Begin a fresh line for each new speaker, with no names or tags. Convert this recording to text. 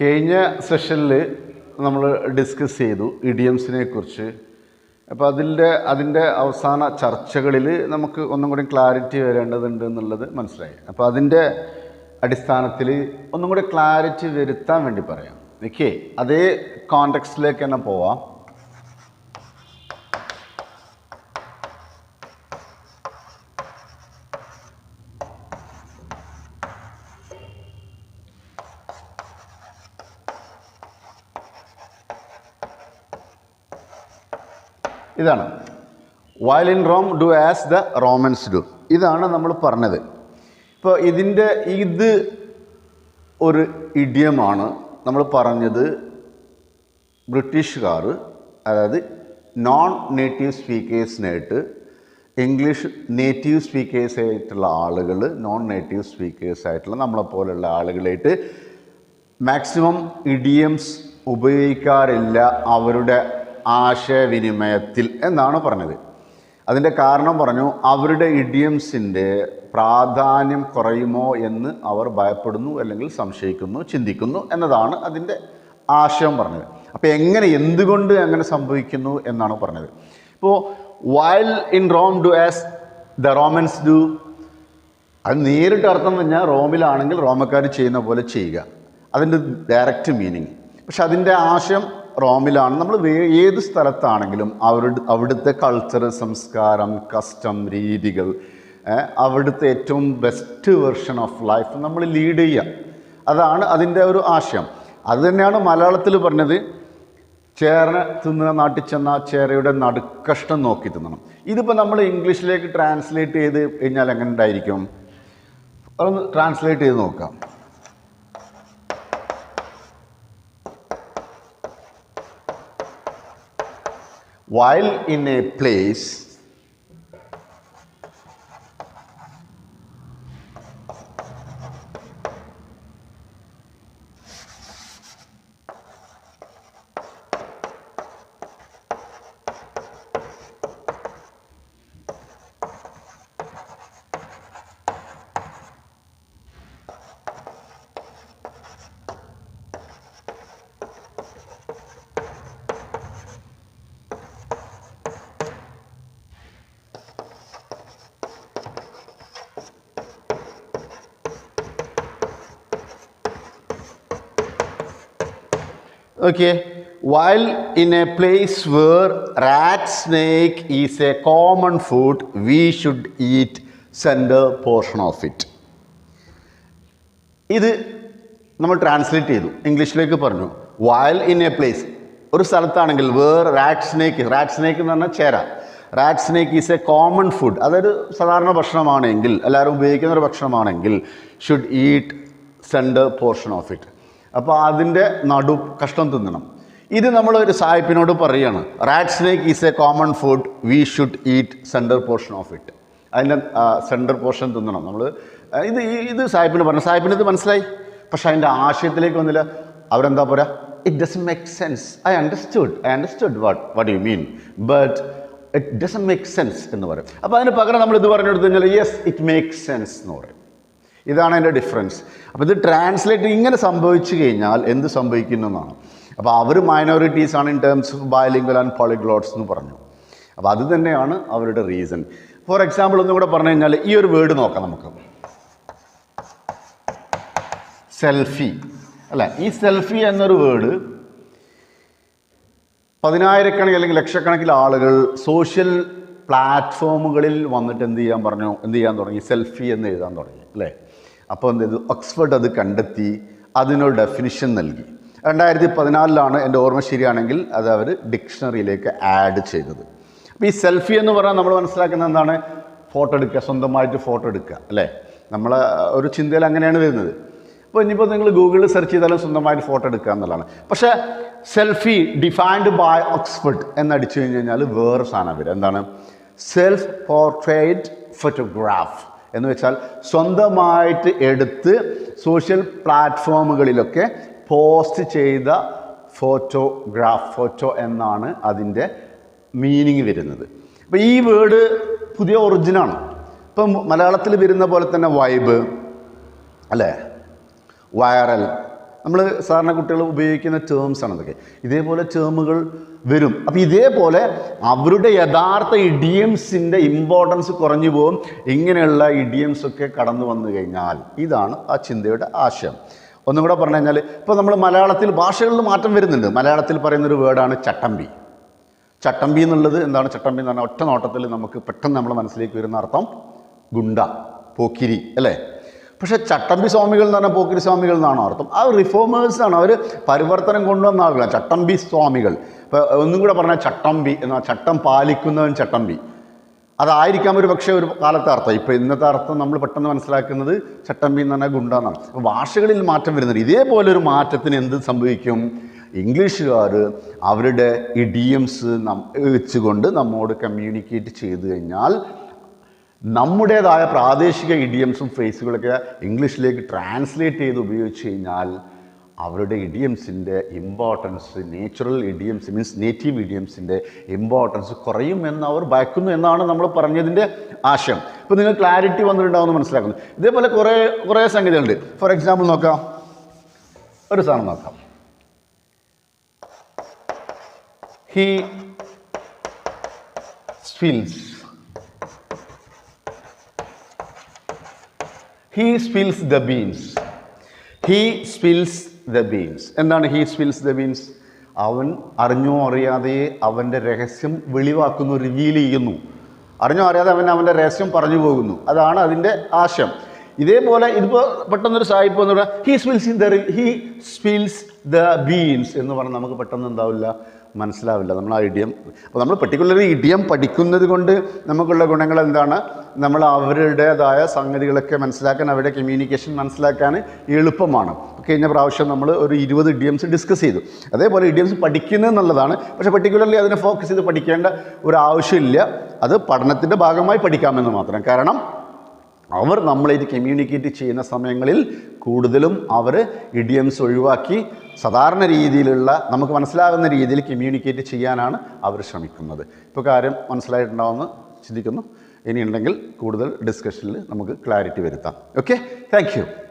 കഴിഞ്ഞ സെഷനിൽ നമ്മൾ ഡിസ്കസ് ചെയ്തു ഇഡിയംസിനെ കുറിച്ച് അപ്പോൾ അതിന്റെ അതിന്റെ അവസാന ചർച്ചകളിൽ നമുക്ക് ഒന്നും കൂടി ക്ലാരിറ്റി വരേണ്ടതുണ്ട് എന്നുള്ളത് മനസ്സിലായി. അപ്പോൾ അതിന്റെ അടിസ്ഥാനത്തിൽ ഒന്നും കൂടി ക്ലാരിറ്റി വരുത്താൻ വേണ്ടി പറയാം. ഓക്കെ അതേ കോണ്ടെക്സ്റ്റിലേക്ക് തന്നെ പോവാം. ഇതാണ്. While in Rome do as the Romans do ഇതാണ് നമ്മൾ പറഞ്ഞത്. ഇപ്പോൾ ഇതിന്റെ ഇത് ഒരു ഇഡിയമാണ് നമ്മൾ പറഞ്ഞത് ബ്രിട്ടീഷുകാർ അതായത് നോൺ നേറ്റീവ് സ്പീക്കേഴ്സിനായിട്ട് ഇംഗ്ലീഷ് നേറ്റീവ് സ്പീക്കേഴ്സ് ആയിട്ടുള്ള ആളുകൾ നോൺ നേറ്റീവ് സ്പീക്കേഴ്സ് ആയിട്ടുള്ള നമ്മളെപ്പോലുള്ള ആളുകളായിട്ട് മാക്സിമം ഇഡിയംസ് ഉപയോഗിക്കാറില്ല. അവരുടെ ആശയവിനിമയത്തിൽ എന്നാണ് പറഞ്ഞത്. അതിന്റെ കാരണം പറഞ്ഞു അവരുടെ ഇഡിയംസിന്റെ പ്രാധാന്യം കുറയുമോ എന്ന് അവർ ഭയപ്പെടുന്നു അല്ലെങ്കിൽ സംശയിക്കുന്നു ചിന്തിക്കുന്നു എന്നതാണ് അതിന്റെ ആശയം പറഞ്ഞത്. അപ്പോൾ എങ്ങനെ എന്തുകൊണ്ട് അങ്ങനെ സംഭവിക്കുന്നു എന്നാണ് പറഞ്ഞത്. ഇപ്പോൾ while in Rome do as the Romans do അത് നേരിട്ട് അർത്ഥം പറഞ്ഞാൽ റോമിലാണെങ്കിൽ റോമക്കാർ ചെയ്യുന്ന പോലെ ചെയ്യുക. അതിന്റെ ഡയറക്റ്റ് മീനിങ് പക്ഷെ അതിന്റെ ആശയം റോമിലാണ്. നമ്മൾ ഏത് സ്ഥലത്താണെങ്കിലും അവരുടെ അവിടുത്തെ കൾച്ചർ സംസ്കാരം കസ്റ്റം രീതികൾ അവിടുത്തെ ഏറ്റവും ബെസ്റ്റ് വെർഷൻ ഓഫ് ലൈഫ് നമ്മൾ ലീഡ് ചെയ്യുക. അതാണ് അതിന്റെ ഒരു ആശയം. അതുതന്നെയാണ് മലയാളത്തിൽ പറഞ്ഞത് ചേര തിന്നുന്ന നാട്ടിൽ ചെന്ന ചേരയുടെ നടുക്കഷ്ടം നോക്കി തിന്നണം. ഇതിപ്പോൾ നമ്മൾ ഇംഗ്ലീഷിലേക്ക് ട്രാൻസ്ലേറ്റ് ചെയ്ത് കഴിഞ്ഞാൽ എങ്ങനെ ഉണ്ടായിരിക്കും? അതൊന്ന് ട്രാൻസ്ലേറ്റ് ചെയ്ത് നോക്കാം. While in a place okay. While in a place where rat snake is a common food we should eat centre portion of it ഇത് നമ്മൾ ട്രാൻസ്ലേറ്റ് ചെയ്തു. ഇംഗ്ലീഷിലേക്ക് പറഞ്ഞു. വയൽ ഇൻ എ പ്ലേസ് ഒരു സ്ഥലത്താണെങ്കിൽ where rat snake rat snake എന്ന് പറഞ്ഞാൽ ചേര. Rat snake is a common food അതൊരു സാധാരണ ഭക്ഷണമാണെങ്കിൽ എല്ലാവരും ഉപയോഗിക്കുന്ന ഒരു ഭക്ഷണമാണെങ്കിൽ should eat centre portion of it അപ്പോൾ അതിന്റെ നടു കഷ്ടം തിന്നണം. ഇത് നമ്മൾ ഒരു സായിപ്പിനോട് പറയുകയാണ് rat snake is a common food we should eat centre portion of it അതിന്റെ സെന്റർ പോർഷൻ തിന്നണം നമ്മൾ ഇത് ഇത് സാഹിബിന് പറഞ്ഞു. സാഹിബിന് ഇത് മനസ്സിലായി? പക്ഷെ അതിന്റെ ആശയത്തിലേക്ക് വന്നില്ല. അവരെന്താ പറയുക it does make sense I understood I understood what what you mean but it does make sense എന്ന് പറയും. അപ്പോൾ അതിന് പകരം നമ്മൾ ഇത് പറഞ്ഞു കൊടുത്തു കഴിഞ്ഞാൽ യെസ് ഇറ്റ് മേക്ക് സെൻസ് എന്ന് പറയും. ഇതാണ് അതിന്റെ ഡിഫറൻസ് അപ്പോൾ ഇത് ട്രാൻസ്ലേറ്റ് ഇങ്ങനെ സംഭവിച്ചു കഴിഞ്ഞാൽ എന്ത് സംഭവിക്കുന്നു എന്നാണ് അപ്പോൾ അവർ മൈനോറിറ്റീസ് ആണ് in terms of bilingual and polyglots എന്ന് പറഞ്ഞു. അപ്പോൾ അത് തന്നെയാണ് അവരുടെ റീസൺ ഫോർ എക്സാമ്പിൾ ഒന്നും കൂടെ പറഞ്ഞു കഴിഞ്ഞാൽ ഈ ഒരു വേർഡ് നോക്കാം നമുക്ക്. സെൽഫി അല്ല? ഈ സെൽഫി എന്നൊരു വേർഡ് പതിനായിരക്കണക്കിന് അല്ലെങ്കിൽ ലക്ഷക്കണക്കിന് ആളുകൾ സോഷ്യൽ പ്ലാറ്റ്ഫോമുകളിൽ വന്നിട്ട് എന്ത് ചെയ്യാൻ പറഞ്ഞു? എന്ത് ചെയ്യാൻ തുടങ്ങി? സെൽഫി എന്ന് എഴുതാൻ തുടങ്ങി. അല്ലേ? അപ്പോൾ എന്ത് ചെയ്തു? ഓക്സ്ഫോർഡ് അത് കണ്ടെത്തി അതിനൊരു ഡെഫിനിഷൻ നൽകി. രണ്ടായിരത്തി പതിനാലിലാണ് എന്റെ ഓർമ്മ ശരിയാണെങ്കിൽ അത് അവർ ഡിക്ഷണറിയിലേക്ക് ആഡ് ചെയ്തത്. അപ്പോൾ ഈ സെൽഫി എന്ന് പറഞ്ഞാൽ നമ്മൾ മനസ്സിലാക്കുന്നത് എന്താണ്? ഫോട്ടോ എടുക്കുക സ്വന്തമായിട്ട് ഫോട്ടോ എടുക്കുക അല്ലേ? നമ്മളെ ഒരു ചിന്തയിൽ അങ്ങനെയാണ് വരുന്നത്. അപ്പോൾ ഇനിയിപ്പോൾ നിങ്ങൾ ഗൂഗിളിൽ സെർച്ച് ചെയ്താലും സ്വന്തമായിട്ട് ഫോട്ടോ എടുക്കുക എന്നുള്ളതാണ്. പക്ഷേ സെൽഫി ഡിഫൈൻഡ് ബൈ ഓക്സ്ഫർഡ് എന്നടിച്ചു കഴിഞ്ഞ് കഴിഞ്ഞാൽ വേറെ സാധനം വരും. എന്താണ്? സെൽഫ് പോർട്രേറ്റ് ഫോട്ടോഗ്രാഫ് എന്ന് വെച്ചാൽ സ്വന്തമായിട്ട് എടുത്ത് സോഷ്യൽ പ്ലാറ്റ്ഫോമുകളിലൊക്കെ പോസ്റ്റ് ചെയ്ത ഫോട്ടോഗ്രാഫ് ഫോട്ടോ എന്നാണ് അതിന്റെ മീനിങ് വരുന്നത്. അപ്പോൾ ഈ വേർഡ് പുതിയ ഒറിജിനാണ് ഇപ്പം മലയാളത്തിൽ വരുന്ന പോലെ തന്നെ വൈബ് അല്ലേ? വൈറൽ നമ്മൾ സാധാരണ കുട്ടികൾ ഉപയോഗിക്കുന്ന ടേംസ് ആണ് അതൊക്കെ ഇതേപോലെ ടേമുകൾ വരും. അപ്പോൾ ഇതേപോലെ അവരുടെ യഥാർത്ഥ ഇഡിയംസിന്റെ ഇമ്പോർട്ടൻസ് കുറഞ്ഞു പോകും. ഇങ്ങനെയുള്ള ഇഡിയംസ് ഒക്കെ കടന്നു വന്നു കഴിഞ്ഞാൽ ഇതാണ് ആ ചിന്തയുടെ ആശയം. ഒന്നും കൂടെ പറഞ്ഞു കഴിഞ്ഞാൽ ഇപ്പോൾ നമ്മൾ മലയാളത്തിൽ ഭാഷകളിൽ മാറ്റം വരുന്നുണ്ട്. മലയാളത്തിൽ പറയുന്നൊരു വേർഡാണ് ചട്ടമ്പി. ചട്ടമ്പി എന്നുള്ളത് എന്താണ്? ചട്ടമ്പി എന്ന് പറഞ്ഞാൽ ഒറ്റ നോട്ടത്തിൽ നമുക്ക് പെട്ടെന്ന് നമ്മുടെ മനസ്സിലേക്ക് വരുന്ന അർത്ഥം ഗുണ്ട പോക്കിരി അല്ലേ? പക്ഷേ ചട്ടമ്പി സ്വാമികൾ എന്ന് പറഞ്ഞാൽ പോക്കിരി സ്വാമികൾ എന്നാണ് അർത്ഥം. ആ റിഫോമേഴ്സാണ് അവർ പരിവർത്തനം കൊണ്ടുവന്ന ആളുകളാണ് ചട്ടമ്പി സ്വാമികൾ. ഇപ്പോൾ ഒന്നും കൂടെ പറഞ്ഞാൽ ചട്ടമ്പി എന്ന ചട്ടം പാലിക്കുന്നവൻ ചട്ടമ്പി. അതായിരിക്കാം ഒരു പക്ഷേ ഒരു കാലത്തെ അർത്ഥം. ഇപ്പോൾ ഇന്നത്തെ അർത്ഥം നമ്മൾ പെട്ടെന്ന് മനസ്സിലാക്കുന്നത് ചട്ടമ്പി എന്ന് പറഞ്ഞാൽ ഗുണ്ട എന്നാണ്. അപ്പോൾ ഭാഷകളിൽ മാറ്റം വരുന്നുണ്ട്. ഇതേപോലെ ഒരു മാറ്റത്തിന് എന്ത് സംഭവിക്കും? ഇംഗ്ലീഷുകാർ അവരുടെ ഇഡിയംസ് നം വെച്ചുകൊണ്ട് നമ്മോട് കമ്മ്യൂണിക്കേറ്റ് ചെയ്തു കഴിഞ്ഞാൽ നമ്മുടേതായ പ്രാദേശിക ഇഡിയംസും ഫ്രേസുകളൊക്കെ ഇംഗ്ലീഷിലേക്ക് ട്രാൻസ്ലേറ്റ് ചെയ്ത് ഉപയോഗിച്ച് കഴിഞ്ഞാൽ അവരുടെ ഇഡിയംസിന്റെ importance natural idioms means native ഇഡിയംസിന്റെ importance കുറയും എന്ന് അവർ ഭയക്കുന്നു എന്നാണ് നമ്മൾ പറഞ്ഞതിന്റെ ആശയം. ഇപ്പോൾ നിങ്ങൾ ക്ലാരിറ്റി വന്നിട്ടുണ്ടാവുമെന്ന് മനസ്സിലാക്കുന്നു. ഇതേപോലെ കുറേ കുറേ സംഗതികളുണ്ട്. ഫോർ എക്സാമ്പിൾ നോക്കാം. ഒരു സാധനം നോക്കാം. He spills he spills the beans he spills the beans എന്താണ് ഹീ സ്പിൽസ് ദ ബീൻസ് അവൻ അറിഞ്ഞോ അറിയാതെ അവന്റെ രഹസ്യം വെളിവാക്കുന്നു റിവീൽ ചെയ്യുന്നു. അറിഞ്ഞോ അറിയാതെ അവൻ അവന്റെ രഹസ്യം പറഞ്ഞു പോകുന്നു. അതാണ് അതിന്റെ ആശയം. ഇതേപോലെ ഇതിപ്പോൾ പെട്ടെന്നൊരു സായിപ്പ് എന്ന് പറഞ്ഞാൽ he spills in the he spills the beans എന്ന് പറഞ്ഞാൽ നമുക്ക് പെട്ടെന്ന് എന്താവില്ല? മനസ്സിലാവില്ല. നമ്മൾ ആ ഇഡിയം അപ്പോൾ നമ്മൾ പെർട്ടിക്കുലർലി ഇഡിയം പഠിക്കുന്നത് കൊണ്ട് നമുക്കുള്ള ഗുണങ്ങൾ എന്താണ്? നമ്മൾ അവരുടേതായ സംഗതികളൊക്കെ മനസ്സിലാക്കാൻ അവരുടെ കമ്മ്യൂണിക്കേഷൻ മനസ്സിലാക്കാൻ എളുപ്പമാണ്. കഴിഞ്ഞ പ്രാവശ്യം നമ്മൾ ഒരു ഇരുപത് ഇഡിയംസ് ഡിസ്കസ് ചെയ്തു. അതേപോലെ ഇഡിയംസ് പഠിക്കുന്നത് എന്നുള്ളതാണ്. പക്ഷേ പെർട്ടിക്കുലർലി അതിനെ ഫോക്കസ് ചെയ്ത് പഠിക്കേണ്ട ഒരു ആവശ്യമില്ല. അത് പഠനത്തിന്റെ ഭാഗമായി പഠിക്കാമെന്ന് മാത്രം. കാരണം അവർ നമ്മളായിട്ട് കമ്മ്യൂണിക്കേറ്റ് ചെയ്യുന്ന സമയങ്ങളിൽ കൂടുതലും അവർ ഇഡിയംസ് ഒഴിവാക്കി സാധാരണ രീതിയിലുള്ള നമുക്ക് മനസ്സിലാകുന്ന രീതിയിൽ കമ്മ്യൂണിക്കേറ്റ് ചെയ്യാനാണ് അവർ ശ്രമിക്കുന്നത്. ഇപ്പോൾ കാര്യം മനസ്സിലായിട്ടുണ്ടാവുമെന്ന് ചിന്തിക്കുന്നു. ഇനിയുണ്ടെങ്കിൽ കൂടുതൽ ഡിസ്കഷനിൽ നമുക്ക് ക്ലാരിറ്റി വരുത്താം. Okay thank